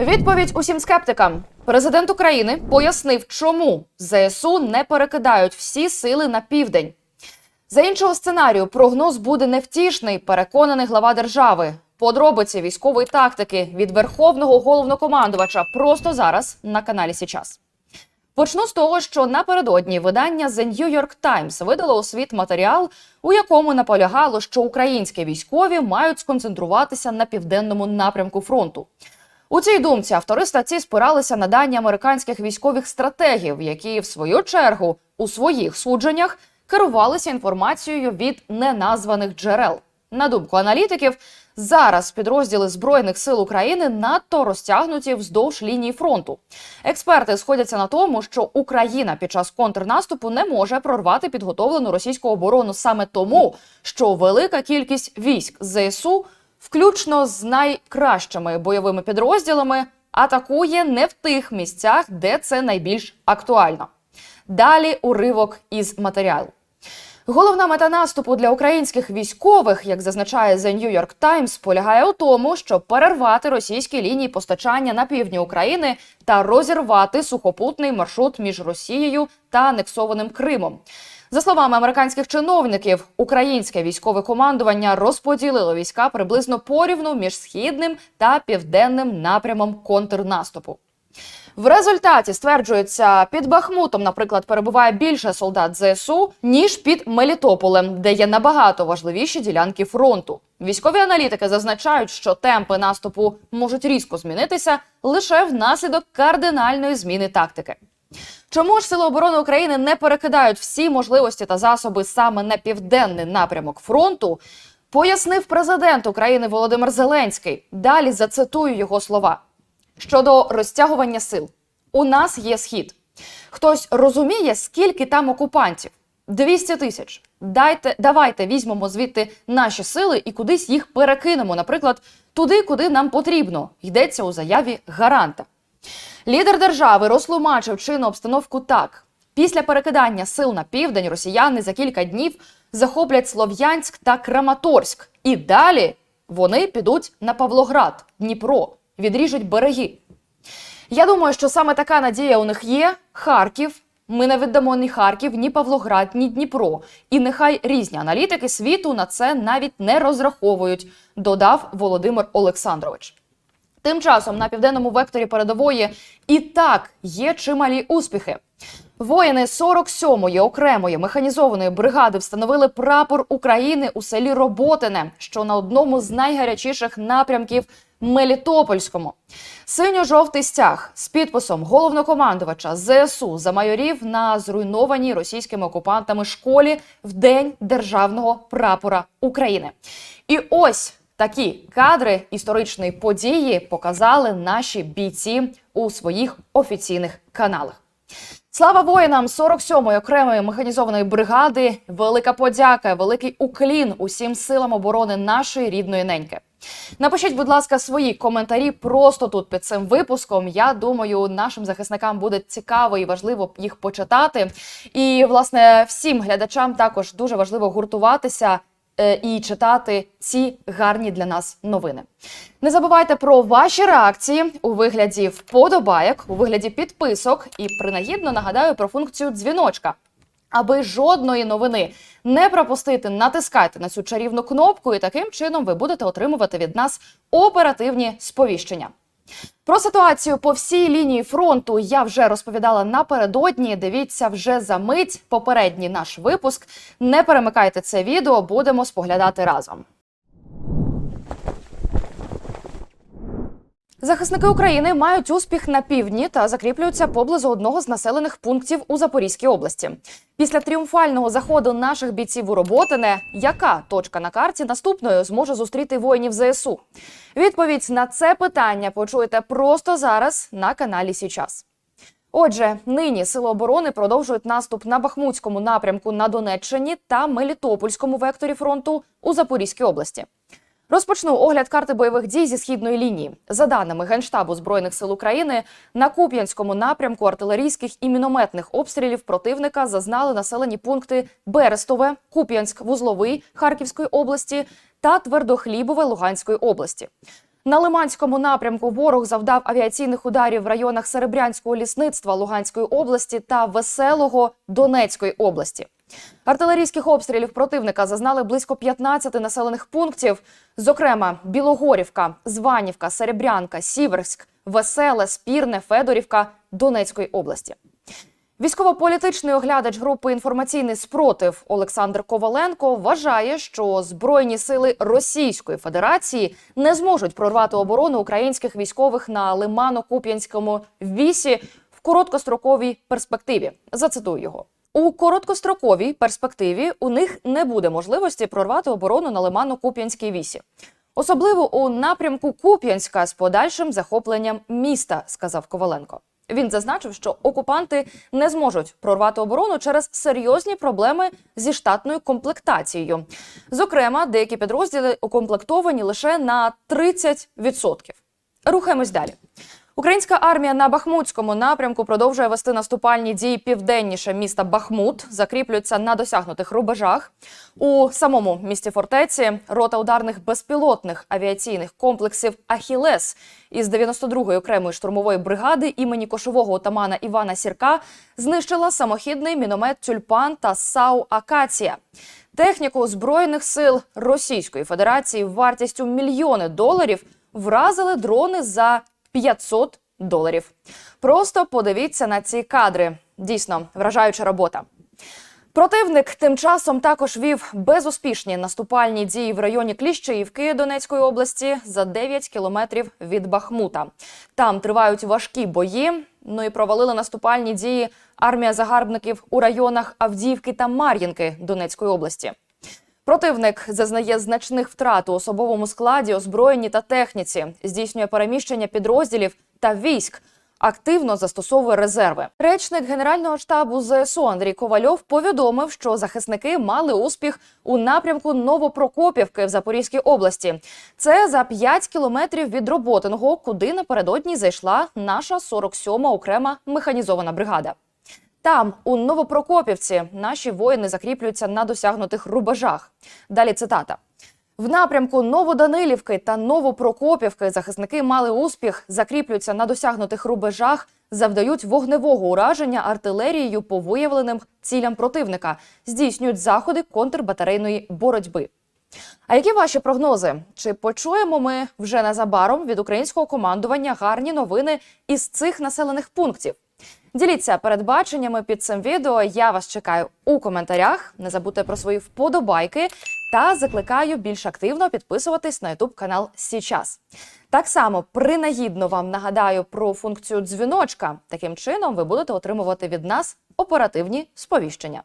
Відповідь усім скептикам. Президент України пояснив, чому ЗСУ не перекидають всі сили на південь. За іншого сценарію прогноз буде невтішний, переконаний глава держави. Подробиці військової тактики від верховного головнокомандувача просто зараз на каналі Січас. Почну з того, що напередодні видання The New York Times видало у світ матеріал, у якому наполягало, що українські військові мають сконцентруватися на південному напрямку фронту. У цій думці автори статті спиралися на дані американських військових стратегів, які в свою чергу у своїх судженнях керувалися інформацією від неназваних джерел. На думку аналітиків, зараз підрозділи збройних сил України надто розтягнуті вздовж лінії фронту. Експерти сходяться на тому, що Україна під час контрнаступу не може прорвати підготовлену російську оборону саме тому, що велика кількість військ ЗСУ, включно з найкращими бойовими підрозділами, атакує не в тих місцях, де це найбільш актуально. Далі уривок із матеріалу. Головна мета наступу для українських військових, як зазначає The New York Times, полягає у тому, щоб перервати російські лінії постачання на півдні України та розірвати сухопутний маршрут між Росією та анексованим Кримом. За словами американських чиновників, українське військове командування розподілило війська приблизно порівну між східним та південним напрямом контрнаступу. В результаті стверджується, під Бахмутом, наприклад, перебуває більше солдат ЗСУ ніж під Мелітополем, де є набагато важливіші ділянки фронту. Військові аналітики зазначають, що темпи наступу можуть різко змінитися лише внаслідок кардинальної зміни тактики. Чому ж Сили оборони України не перекидають всі можливості та засоби саме на південний напрямок фронту? Пояснив президент України Володимир Зеленський. Далі зацитую його слова. Щодо розтягування сил, у нас є схід. Хтось розуміє, скільки там окупантів? 200 тисяч. Дайте, давайте візьмемо звідти наші сили і кудись їх перекинемо, наприклад, туди, куди нам потрібно. Йдеться у заяві гаранта. Лідер держави розтлумачив чинну обстановку так: після перекидання сил на південь росіяни за кілька днів захоплять Слов'янськ та Краматорськ, і далі вони підуть на Павлоград, Дніпро, відріжуть береги. Я думаю, що саме така надія у них є. Харків. Ми не віддамо ні Харків, ні Павлоград, ні Дніпро. І нехай різні аналітики світу на це навіть не розраховують, додав Володимир Олександрович. Тим часом на південному векторі передової і так є чималі успіхи. Воїни 47-ї окремої механізованої бригади встановили прапор України у селі Роботине, що на одному з найгарячіших напрямків Мелітопольському. Синьо-жовтий стяг з підписом головнокомандувача ЗСУ замайорів на зруйнованій російськими окупантами школі в день державного прапора України. І ось такі кадри історичної події показали наші бійці у своїх офіційних каналах. Слава воїнам 47-ї окремої механізованої бригади. Велика подяка, великий уклін усім силам оборони нашої рідної неньки. Напишіть, будь ласка, свої коментарі просто тут під цим випуском. Я думаю, нашим захисникам буде цікаво і важливо їх почитати. І власне всім глядачам також дуже важливо гуртуватися і читати ці гарні для нас новини. Не забувайте про ваші реакції у вигляді вподобайок, у вигляді підписок, і принагідно нагадаю про функцію дзвіночка. Аби жодної новини не пропустити, натискайте на цю чарівну кнопку, і таким чином ви будете отримувати від нас оперативні сповіщення. Про ситуацію по всій лінії фронту я вже розповідала напередодні. Дивіться вже за мить попередній наш випуск. Не перемикайте це відео, будемо споглядати разом. Захисники України мають успіх на півдні та закріплюються поблизу одного з населених пунктів у Запорізькій області. Після тріумфального заходу наших бійців у Роботине, яка точка на карті наступною зможе зустріти воїнів ЗСУ? Відповідь на це питання почуєте просто зараз на каналі Січас. Отже, нині сили оборони продовжують наступ на Бахмутському напрямку на Донеччині та Мелітопольському векторі фронту у Запорізькій області. Розпочну огляд карти бойових дій зі східної лінії. За даними Генштабу збройних сил України, на Куп'янському напрямку артилерійських і мінометних обстрілів противника зазнали населені пункти Берестове, Куп'янськ, Вузловий Харківської області та Твердохлібове Луганської області. На Лиманському напрямку ворог завдав авіаційних ударів в районах Серебрянського лісництва Луганської області та Веселого Донецької області. Артилерійських обстрілів противника зазнали близько 15 населених пунктів, зокрема Білогорівка, Званівка, Серебрянка, Сіверськ, Веселе, Спірне, Федорівка Донецької області. Військово-політичний оглядач групи інформаційний спротив Олександр Коваленко вважає, що збройні сили Російської Федерації не зможуть прорвати оборону українських військових на Лимано-Куп'янському вісі в короткостроковій перспективі. Зацитую його. У короткостроковій перспективі у них не буде можливості прорвати оборону на Лимано-Куп'янській вісі. Особливо у напрямку Куп'янська з подальшим захопленням міста, сказав Коваленко. Він зазначив, що окупанти не зможуть прорвати оборону через серйозні проблеми зі штатною комплектацією. Зокрема, деякі підрозділи укомплектовані лише на 30%. Рухаємось далі. Українська армія на Бахмутському напрямку продовжує вести наступальні дії південніше міста Бахмут, закріплюється на досягнутих рубежах. У самому місті фортеці рота ударних безпілотних авіаційних комплексів Ахілес із 92-ї окремої штурмової бригади імені кошового отамана Івана Сірка знищила самохідний міномет Тюльпан та САУ Акація. Техніку збройних сил Російської Федерації вартістю мільйони доларів вразили дрони за 500 доларів. Просто подивіться на ці кадри. Дійсно вражаюча робота. Противник тим часом також вів безуспішні наступальні дії в районі Кліщеївки Донецької області за 9 кілометрів від Бахмута. Там тривають важкі бої. Ну і провалили наступальні дії армія загарбників у районах Авдіївки та Мар'їнки Донецької області. Противник зазнає значних втрат у особовому складі, озброєнні та техніці, здійснює переміщення підрозділів та військ. Активно застосовує резерви. Речник генерального штабу ЗСУ Андрій Ковальов повідомив, що захисники мали успіх у напрямку Новопрокопівки в Запорізькій області. Це за 5 кілометрів від Роботиного, куди напередодні зайшла наша 47-ма окрема механізована бригада. Там, у Новопрокопівці, наші воїни закріплюються на досягнутих рубежах. Далі цитата. В напрямку Новоданилівки та Новопрокопівки захисники мали успіх, закріплюються на досягнутих рубежах, завдають вогневого ураження артилерією по виявленим цілям противника, здійснюють заходи контрбатарейної боротьби. А які ваші прогнози? Чи почуємо ми вже незабаром від українського командування гарні новини із цих населених пунктів? Діліться передбаченнями під цим відео. Я вас чекаю у коментарях. Не забудьте про свої вподобайки та закликаю більш активно підписуватись на YouTube канал Січас. Так само принагідно вам нагадаю про функцію дзвіночка. Таким чином ви будете отримувати від нас оперативні сповіщення.